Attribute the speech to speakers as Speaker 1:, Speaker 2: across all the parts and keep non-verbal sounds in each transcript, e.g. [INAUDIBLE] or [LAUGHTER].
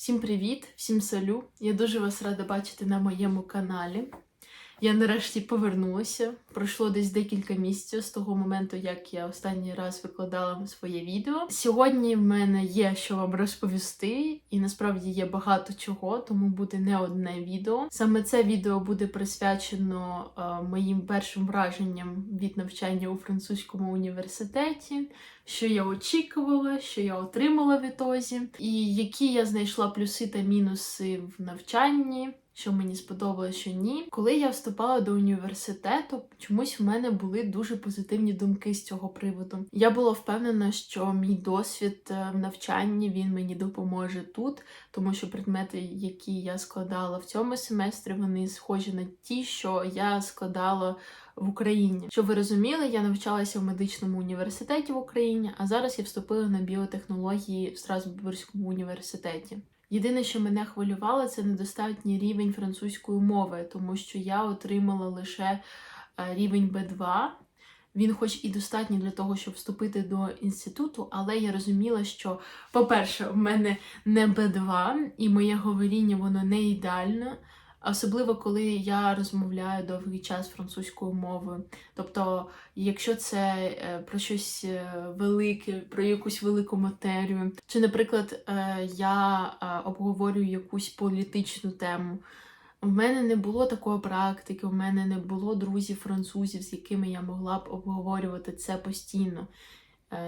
Speaker 1: Всім привіт, всім салю. Я дуже вас рада бачити на моєму каналі. Я нарешті повернулася. Пройшло десь декілька місяців з того моменту, як я останній раз викладала своє відео. Сьогодні в мене є що вам розповісти, і насправді є багато чого, тому буде не одне відео. Саме це відео буде присвячено е, моїм першим враженням від навчання у французькому університеті що я очікувала, що я отримала в ітозі, і які я знайшла плюси та мінуси в навчанні. Що мені сподобалося, що ні. Коли я вступала до університету, чомусь в мене були дуже позитивні думки з цього приводу. Я була впевнена, що мій досвід е, в навчанні він мені допоможе тут, тому що предмети, які я складала в цьому семестрі, вони схожі на ті, що я складала в Україні. Щоб ви розуміли, я навчалася в медичному університеті в Україні, а зараз я вступила на біотехнології в Страсбурзькому університеті. Єдине, що мене хвилювало, це недостатній рівень французької мови, тому що я отримала лише е, рівень B2. Він, хоч і достатній для того, щоб вступити до інституту, але я розуміла, що, по-перше, в мене не B2, і моє говоріння воно не ідеальне. Особливо, коли я розмовляю довгий час французькою мовою. Тобто, якщо це е, про щось е, велике, про якусь велику матерію, чи, наприклад, е, я обговорюю якусь політичну тему. У мене не було такої практики, у мене не було друзів-французів, з якими я могла б обговорювати це постійно.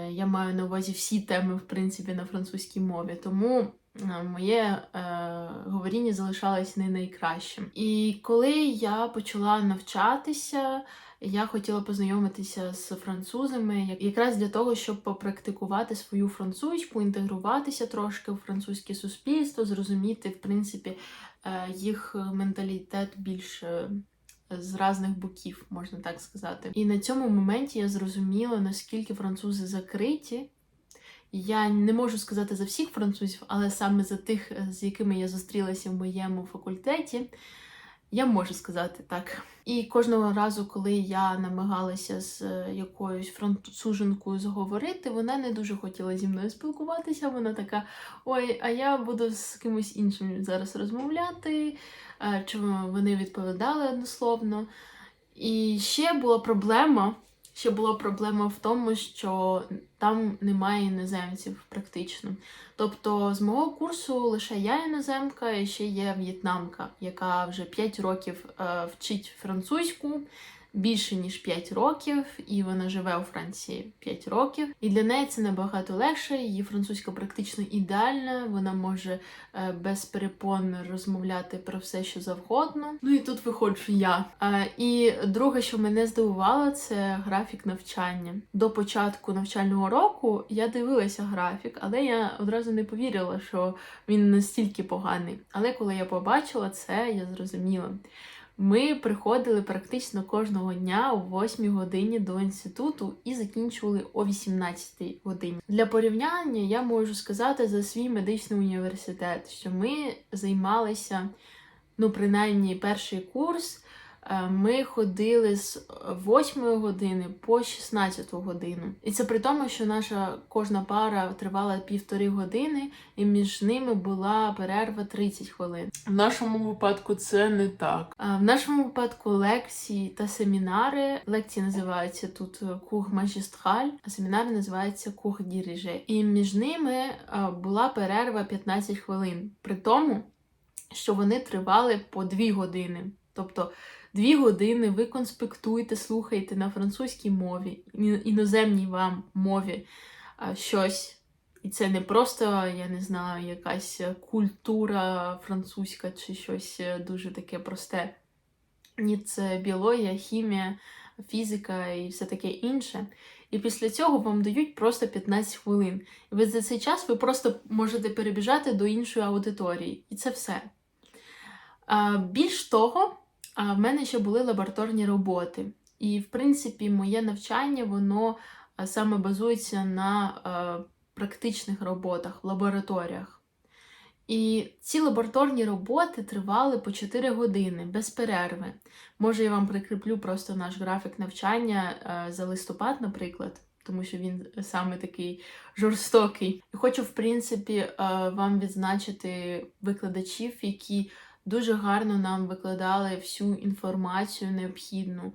Speaker 1: Я маю на увазі всі теми, в принципі, на французькій мові. Тому моє е, говоріння залишалось не найкращим. І коли я почала навчатися, я хотіла познайомитися з французами, якраз для того, щоб попрактикувати свою французьку, інтегруватися трошки в французьке суспільство, зрозуміти, в принципі, е, їх менталітет більше. З різних боків, можна так сказати. І на цьому моменті я зрозуміла, наскільки французи закриті я не можу сказати за всіх французів, але саме за тих, е, з якими я зустрілася в моєму факультеті, я можу сказати так. І кожного разу, коли я намагалася з е, якоюсь француженкою заговорити, вона не дуже хотіла зі мною спілкуватися. Вона така: ой, а я буду з кимось іншим зараз розмовляти, е, чи вони відповідали однословно. І ще була проблема. Ще була проблема в тому, що там немає іноземців практично. Тобто з мого курсу лише я іноземка і ще є в'єтнамка, яка вже 5 років е, вчить французьку більше ніж 5 років, і вона живе у Франції 5 років. І для неї це набагато легше. Її французька практично ідеальна. Вона може е, без перепон розмовляти про все, що завгодно. Ну і тут виходжу я. Е, і друге, що мене здивувало, це графік навчання. До початку навчального року я дивилася графік, але я одразу не повірила, що він настільки поганий. Але коли я побачила це, я зрозуміла. Ми приходили практично кожного дня о 8 годині до інституту і закінчували о 18 годині. Для порівняння я можу сказати за свій медичний університет, що ми займалися, ну, принаймні, перший курс. Е, ми ходили з 8 години по 16 годину. І це при тому, що наша кожна пара тривала півтори години, і між ними була перерва 30 хвилин.
Speaker 2: В нашому випадку це не так.
Speaker 1: В нашому випадку лекції та семінари. Лекції називаються тут кур магістраль, а семінари називаються кур діріже. І між ними була перерва 15 хвилин, при тому, що вони тривали по 2 години. Тобто Дві години ви конспектуєте, слухаєте на французькій мові, іноземній вам мові щось. І це не просто, я не знаю, якась культура французька чи щось дуже таке просте. Ні, це біологія, хімія, фізика і все таке інше. І після цього вам дають просто 15 хвилин. І ви за цей час ви просто можете перебіжати до іншої аудиторії. І це все. Більш того, а в мене ще були лабораторні роботи. І, в принципі, моє навчання воно саме базується на практичних роботах, в лабораторіях. І ці лабораторні роботи тривали по 4 години без перерви. Може, я вам прикріплю просто наш графік навчання за листопад, наприклад. тому що він саме такий жорстокий. І хочу, в принципі, е, вам відзначити викладачів, які дуже гарно нам викладали всю інформацію необхідну.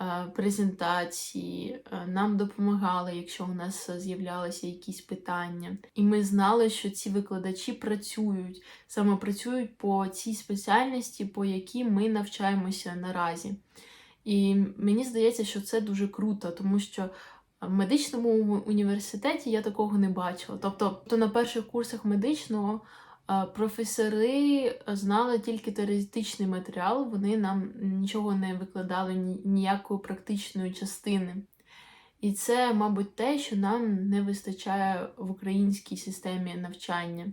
Speaker 1: е, Презентації е, нам допомагали, якщо у нас з'являлися якісь питання, і ми знали, що ці викладачі працюють саме працюють по цій спеціальності, по якій ми навчаємося наразі. І мені здається, що це дуже круто, тому що в медичному університеті я такого не бачила. Тобто, то на перших курсах медичного професори знали тільки теоретичний матеріал, вони нам нічого не викладали, ніякої практичної частини. І це, мабуть, те, що нам не вистачає в українській системі навчання.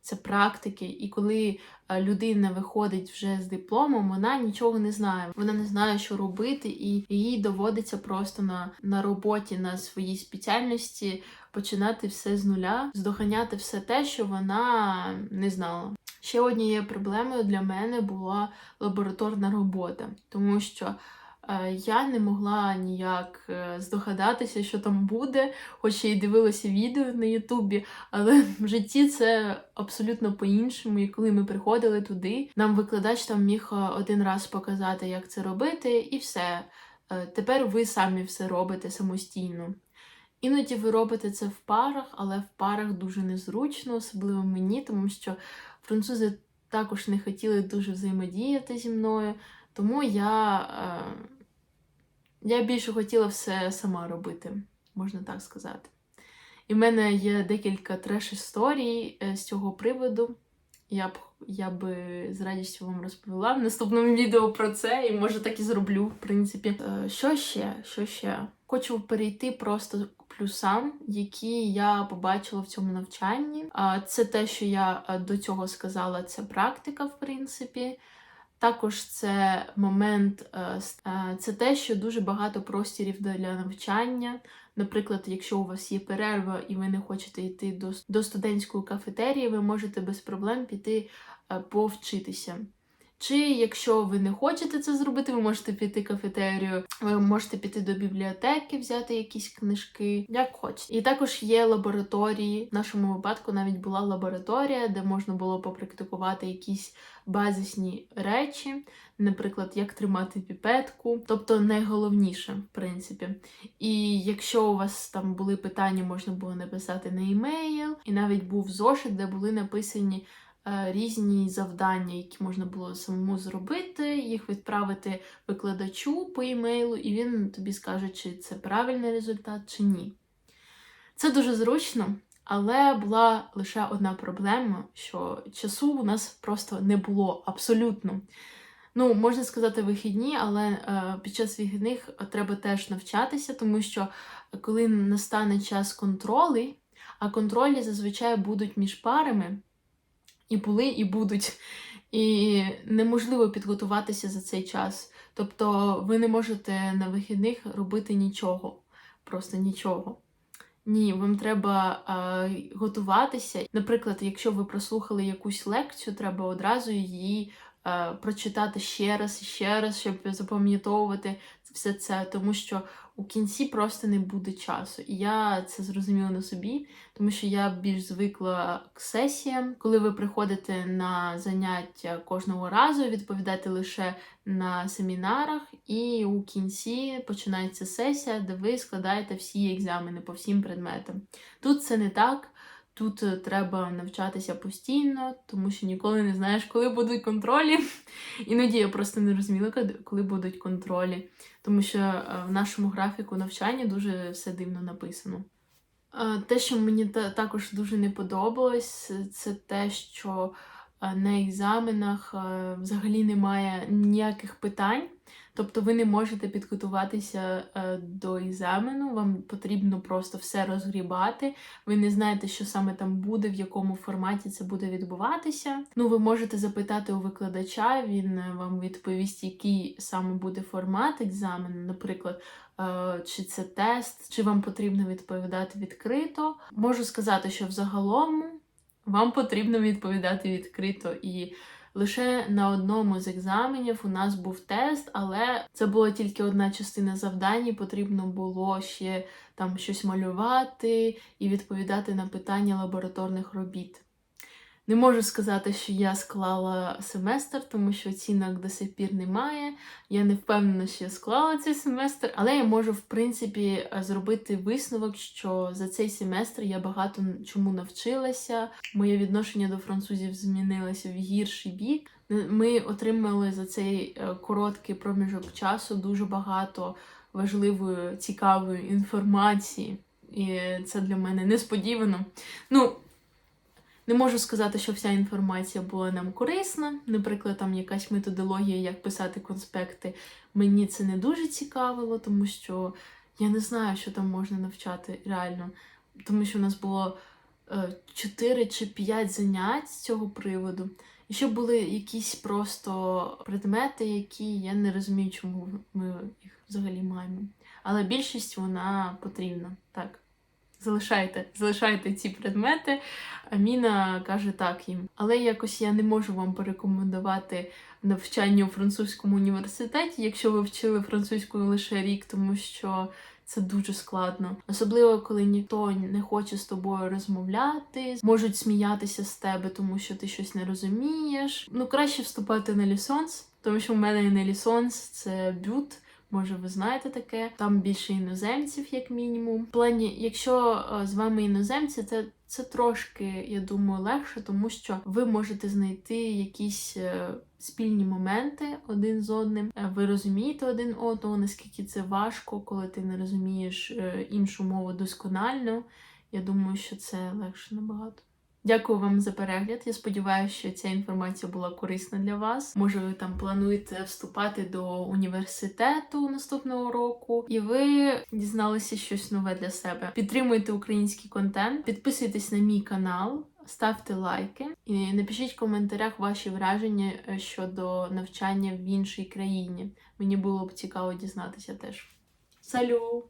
Speaker 1: Це практики. І коли е, людина виходить вже з дипломом, вона нічого не знає. Вона не знає, що робити, і їй доводиться просто на, на роботі на своїй спеціальності починати все з нуля, здоганяти все те, що вона не знала. Ще однією проблемою для мене була лабораторна робота, тому що е, я не могла ніяк е, здогадатися, що там буде, хоч я й дивилася відео на Ютубі, але в житті це абсолютно по-іншому. І коли ми приходили туди, нам викладач там міг е, один раз показати, як це робити, і все. Тепер ви самі все робите самостійно. Іноді ви робите це в парах, але в парах дуже незручно, особливо мені, тому що французи також не хотіли дуже взаємодіяти зі мною, тому я, е, я більше хотіла все сама робити, можна так сказати. І в мене є декілька треш-історій е, з цього приводу. Я б, я би з радістю вам розповіла в наступному відео про це, і може так і зроблю, в принципі. Е, Що ще? Що ще? Хочу перейти просто плюсам, які я побачила в цьому навчанні. А Це те, що я е, до цього сказала, це практика, в принципі. Також це момент, е, це те, що дуже багато простірів для навчання. Наприклад, якщо у вас є перерва і ви не хочете йти до, до студентської кафетерії, ви можете без проблем піти е, повчитися. Чи якщо ви не хочете це зробити, ви можете піти кафетерію, ви можете піти до бібліотеки, взяти якісь книжки, як хочете. І також є лабораторії. В нашому випадку навіть була лабораторія, де можна було попрактикувати якісь базисні речі, наприклад, як тримати піпетку, тобто найголовніше, в принципі. І якщо у вас там були питання, можна було написати на емейл, і навіть був зошит, де були написані е, різні завдання, які можна було самому зробити, їх відправити викладачу по емейлу, і він тобі скаже, чи це правильний результат, чи ні. Це дуже зручно, але була лише одна проблема, що часу у нас просто не було абсолютно. Ну, можна сказати, вихідні, але е, під час вихідних треба теж навчатися, тому що коли настане час контролей, а контролі зазвичай будуть між парами, і були, і будуть. І неможливо підготуватися за цей час. Тобто ви не можете на вихідних робити нічого, просто нічого. Ні, вам треба е, готуватися. Наприклад, якщо ви прослухали якусь лекцію, треба одразу її прочитати ще раз і ще раз, щоб запам'ятовувати все це, тому що у кінці просто не буде часу. І я це зрозуміла на собі, тому що я більш звикла к сесіям, коли ви приходите на заняття кожного разу, відповідаєте лише на семінарах, і у кінці починається сесія, де ви складаєте всі екзамени по всім предметам. Тут це не так. Тут е, треба навчатися постійно, тому що ніколи не знаєш, коли будуть контролі. [LAUGHS] Іноді я просто не розуміла, коли- будуть контролі, тому що е, в нашому графіку навчання дуже все дивно написано. Е, Те, що мені також дуже не подобалось, це те, що на екзаменах взагалі немає ніяких питань. Тобто ви не можете підготуватися е, до екзамену, вам потрібно просто все розгрібати. Ви не знаєте, що саме там буде, в якому форматі це буде відбуватися. Ну, ви можете запитати у викладача, він е, вам відповість, який саме буде формат екзамену, наприклад. е, Чи це тест, чи вам потрібно відповідати відкрито. Можу сказати, що взагалом вам потрібно відповідати відкрито, і Лише на одному з екзаменів у нас був тест, але це була тільки одна частина завдань. Потрібно було ще там щось малювати і відповідати на питання лабораторних робіт. Не можу сказати, що я склала семестр, тому що оцінок до сих пір немає. Я не впевнена, що я склала цей семестр, але я можу, в принципі, зробити висновок, що за цей семестр я багато чому навчилася. Моє відношення до французів змінилося в гірший бік. Ми отримали за цей е, короткий проміжок часу дуже багато важливої, цікавої інформації. І це для мене несподівано. Ну, не можу сказати, що вся інформація була нам корисна. Наприклад, там якась методологія, як писати конспекти. Мені це не дуже цікавило, тому що я не знаю, що там можна навчати реально. Тому що у нас було 4 чи 5 занять з цього приводу. І ще були якісь просто предмети, які я не розумію, чому ми їх взагалі маємо. Але більшість вона потрібна. Так. Залишайте, залишайте ці предмети. Аміна каже так їм. Але якось я не можу вам порекомендувати навчання у французькому університеті, якщо ви вчили французьку лише рік, тому що це дуже складно. Особливо, коли ніхто не хоче з тобою розмовляти, можуть сміятися з тебе, тому що ти щось не розумієш. Ну, краще вступати на лісонс, тому що в мене не лісонс, це бют. Може, ви знаєте таке, там більше іноземців, як мінімум. В плані, якщо е, з вами іноземці, це, це трошки, я думаю, легше, тому що ви можете знайти якісь е, спільні моменти один з одним. Е, Ви розумієте один одного, наскільки це важко, коли ти не розумієш іншу мову досконально. Я думаю, що це легше набагато. Дякую вам за перегляд. Я сподіваюся, що ця інформація була корисна для вас. Може, ви там плануєте вступати до університету наступного року, і ви дізналися щось нове для себе. Підтримуйте український контент, підписуйтесь на мій канал. Ставте лайки і напишіть в коментарях ваші враження е, щодо навчання в іншій країні. Мені було б цікаво дізнатися теж. Салю!